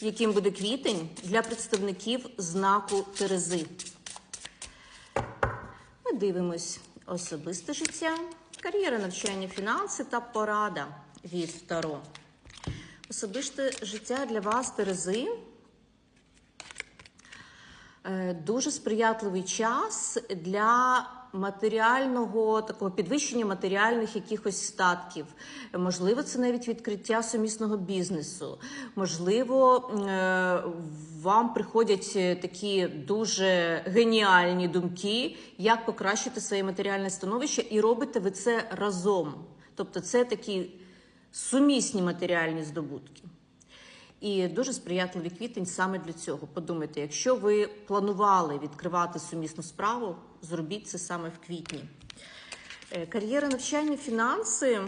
яким буде квітень для представників знаку Терези. Ми дивимось особисте життя, кар'єра, навчання, фінанси та порада від Таро. Особисте життя для вас, Терези. Е, Дуже сприятливий час для матеріального такого підвищення матеріальних якихось статків. Можливо, це навіть відкриття сумісного бізнесу. Можливо, е, вам приходять е, такі дуже геніальні думки, як покращити своє матеріальне становище, і робите ви це разом. Тобто, це такі сумісні матеріальні здобутки. І дуже сприятливий квітень саме для цього. Подумайте, якщо ви планували відкривати сумісну справу, зробіть це саме в квітні. Е, Кар'єра, навчання, фінанси.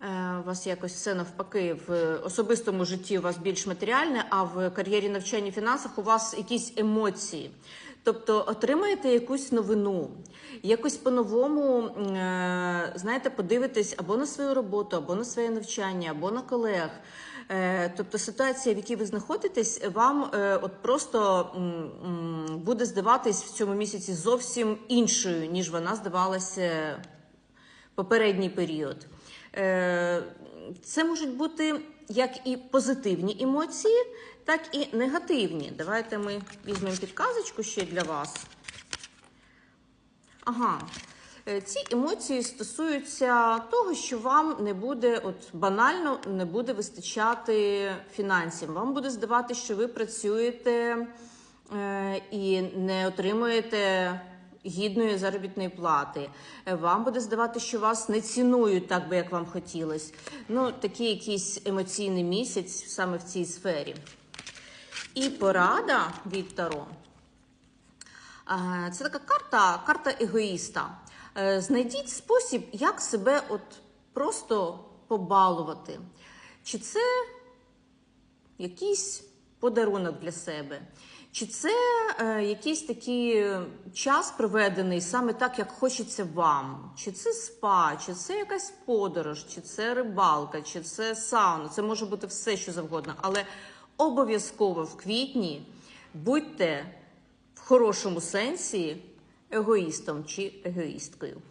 Е, У вас якось все навпаки в особистому житті у вас більш матеріальне, а в кар'єрі навчання фінансах у вас якісь емоції. Тобто отримаєте якусь новину, якось по-новому, е, знаєте, подивитесь або на свою роботу, або на своє навчання, або на колег. Е, Тобто ситуація, в якій ви знаходитесь, вам е, от просто буде здаватись в цьому місяці зовсім іншою, ніж вона здавалася попередній період. Це можуть бути як і позитивні емоції, так і негативні. Давайте ми візьмемо підказочку ще для вас. Ага. Е, Ці емоції стосуються того, що вам не буде, от банально не буде вистачати фінансів. Вам буде здавати, що ви працюєте е, і не отримуєте гідної заробітної плати. Е, Вам буде здавати, що вас не цінують так би, як вам хотілося. Ну, такий якийсь емоційний місяць саме в цій сфері. І порада від Таро. Е, Це така карта, карта егоїста. Е, Знайдіть спосіб, як себе от просто побалувати. Чи це якийсь подарунок для себе? Чи це е, якийсь такий час проведений саме так, як хочеться вам? Чи це спа, чи це якась подорож, чи це рибалка, чи це сауна? Це може бути все, що завгодно. Але обов'язково в квітні будьте в хорошому сенсі егоїстом чи егоїсткою.